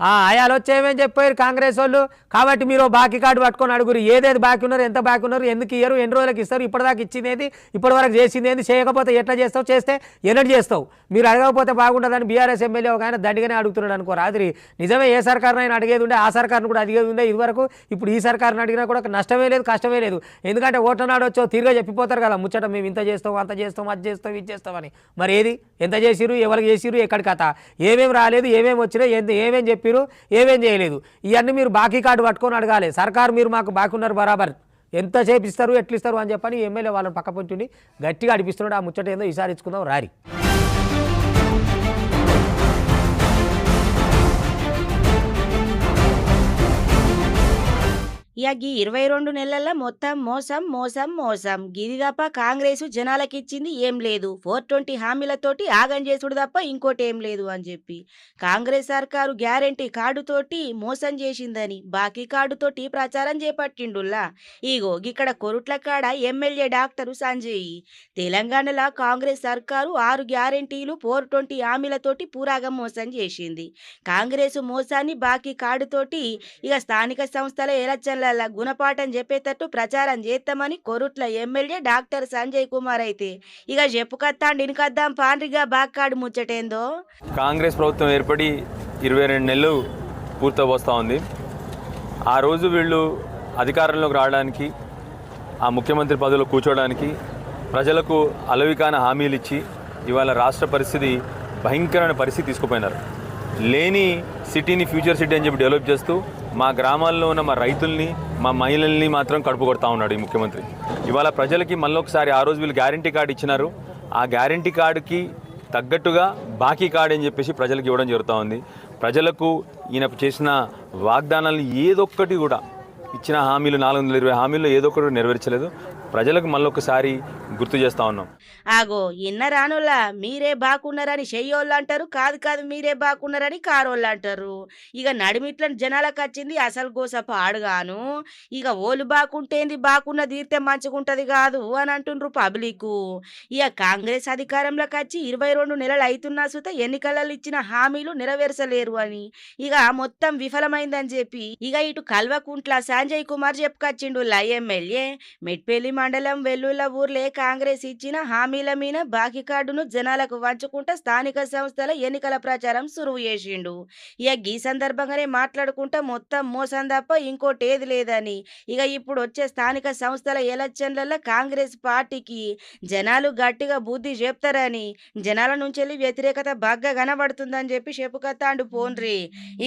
ఆయాలు వచ్చేమని చెప్పారు కాంగ్రెస్ వాళ్ళు. కాబట్టి మీరు బాకీ కార్డు పట్టుకొని అడుగురు. ఏదేది బాకీ ఉన్నారు ఎంత బాకీ ఉన్నారు ఎందుకు ఇయ్యరు ఎన్ని రోజులకు ఇస్తారు ఇప్పటిదాకా ఇచ్చింది ఇప్పటి వరకు చేసింది ఏంది చేయకపోతే ఎట్లా చేస్తావు చేస్తే ఎన్నటి చేస్తావు? మీరు అడగకపోతే బాగుంటుందని బీఆర్ఎస్ ఎమ్మెల్యే ఒక ఆయన దండిగానే అడుగుతున్నాడు అనుకో రాత్రి. నిజమే ఏ సర్కారుని అడిగేది ఉండే ఆ సర్కారును కూడా అడిగేది ఉండే ఇదివరకు ఇప్పుడు ఈ సర్కారుని అడిగినా కూడా నష్టమే లేదు కష్టమే లేదు. ఎందుకంటే ఓట్ల నాడు వచ్చో తిరిగా చెప్పిపోతారు కదా ముచ్చట మేము ఇంత చేస్తాం అంత చేస్తాం అది చేస్తాం ఇది చేస్తామని మరి ఏది? ఎంత చేసిరు ఎవరికి చేసిరు ఎక్కడి కథ ఏమేమి రాలేదు ఏమేమి వచ్చినాయి ఎంత ఏమేమి చెప్పారు ఏమేం చేయలేదు. ఇవన్నీ మీరు బాకీ కార్డు పట్టుకొని అడగాలి. సర్కారు మీరు మాకు బాకీ ఉన్నారు బరాబర్. ఎంత చేపిస్తారు ఎట్లా ఇస్తారు అని చెప్పని ఎమ్మెల్యే వాళ్ళని పక్కపొంచుండి గట్టిగా అడిపిస్తున్నాడు. ఆ ముచ్చట ఏందో ఈసారి ఇచ్చుకుందాం. రారి. ఇక గీ ఇరవై రెండు నెలల మొత్తం మోసం మోసం మోసం. గిది తప్ప కాంగ్రెస్ జనాలకిచ్చింది ఏం లేదు. ఫోర్ ట్వంటీ హామీలతోటి ఆగం చేసుడు తప్ప ఇంకోటి ఏం లేదు అని చెప్పి. కాంగ్రెస్ సర్కారు గ్యారంటీ కార్డుతోటి మోసం చేసిందని బాకీ కార్డుతోటి ప్రచారం చేపట్టిండుల్లా. ఇగో ఇక్కడ కొరుట్ల కాడ ఎమ్మెల్యే డాక్టరు సంజయ్. తెలంగాణలో కాంగ్రెస్ సర్కారు ఆరు గ్యారంటీలు ఫోర్ ట్వంటీ హామీలతోటి పూరాగం మోసం చేసింది. కాంగ్రెస్ మోసాన్ని బాకీ కార్డుతోటి ఇక స్థానిక సంస్థల ఎలక్షన్ల గుణపాఠం చెప్పేటట్టు ప్రచారం చేస్తామని కొరుట్ల ఎమ్మెల్యే డాక్టర్ సంజయ్ కుమార్ అయితే. ఇక చెప్పుకత్తాండి ఇనకద్దాం పాండ్రిగా బాక్కాడు ముచ్చటేందో? కాంగ్రెస్ ప్రభుత్వం ఏర్పడి ఇరవై రెండు నెలలు పూర్తవస్తా ఉంది. ఆ రోజు వీళ్ళు అధికారంలోకి రావడానికి ఆ ముఖ్యమంత్రి పదవిలో కూర్చోవడానికి ప్రజలకు అలవికాన హామీలు ఇచ్చి ఇవాళ రాష్ట్ర పరిస్థితి భయంకరమైన పరిస్థితి తీసుకుపోయినారు. లేని సిటీని ఫ్యూచర్ సిటీ అని చెప్పి డెవలప్ చేస్తూ మా గ్రామాల్లో ఉన్న మా రైతుల్ని మా మహిళల్ని మాత్రం కడుపు కొడతా ఉన్నాడు ఈ ముఖ్యమంత్రి. ఇవాళ ప్రజలకి మళ్ళొకసారి ఆ రోజు వీళ్ళు గ్యారంటీ కార్డు ఇచ్చినారు. ఆ గ్యారంటీ కార్డుకి తగ్గట్టుగా బాకీ కార్డు అని చెప్పేసి ప్రజలకు ఇవ్వడం జరుగుతూ ఉంది. ప్రజలకు ఈయన చేసిన వాగ్దానాలను ఏదొక్కటి కూడా ఇచ్చిన హామీలు నాలుగు వందల ఇరవై హామీలు ఏదో ఒకటి నెరవేర్చలేదు. ప్రజలకు మళ్ళొకసారి గుర్తు చేస్తా ఉన్నాం. ఆగో ఇన్న రానులా మీరే బాగున్నారని చెయ్యోళ్ళు అంటారు కాదు కాదు మీరే బాగున్నారని కారోళ్ళు అంటారు ఇక నడిమిట్ల జనాలకు వచ్చింది అసలు గోస ఆడుగాను. ఇక ఓళ్ళు బాగుంటేంది బాగున్న తీర్తే మంచిగుంటది కాదు అని అంటుండ్రు పబ్లిక్ ఇక కాంగ్రెస్ అధికారంలోకి వచ్చి ఇరవై రెండు నెలలు అవుతున్నా సుత ఎన్నికలలో ఇచ్చిన హామీలు నెరవేర్చలేరు అని. ఇక మొత్తం విఫలమైందని చెప్పి ఇక ఇటు కల్వకుంట్ల సంజయ్ కుమార్ చెప్పుకొచ్చిండు లా ఎమ్మెల్యే మెట్పల్లి మండలం వెల్లుల ఊర్లే కాంగ్రెస్ ఇచ్చిన హామీల మీద బాకీ కార్డును జనాలకు వంచుకుంటా స్థానిక సంస్థల ఎన్నికల ప్రచారం సురువు చేసిండు. ఇక ఈ సందర్భంగానే మాట్లాడుకుంటా మొత్తం మోసం తప్ప ఇంకోటి ఏది లేదని. ఇక ఇప్పుడు వచ్చే స్థానిక సంస్థల ఎలక్షన్లలో కాంగ్రెస్ పార్టీకి జనాలు గట్టిగా బుద్ధి చెప్తారని జనాల నుంచి వెళ్ళి వ్యతిరేకత బాగా కనబడుతుందని చెప్పి చెప్పుకత్తాండు పోన్రి.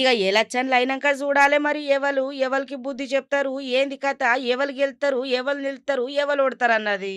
ఇక ఎలక్షన్లు అయినాక చూడాలి మరి ఎవరు ఎవరికి బుద్ధి చెప్తారు? ఏంది కథ? ఎవరు గెలుతారు? ఎవరు నిలుతారు? ఎవరు ఓడతారు అన్నది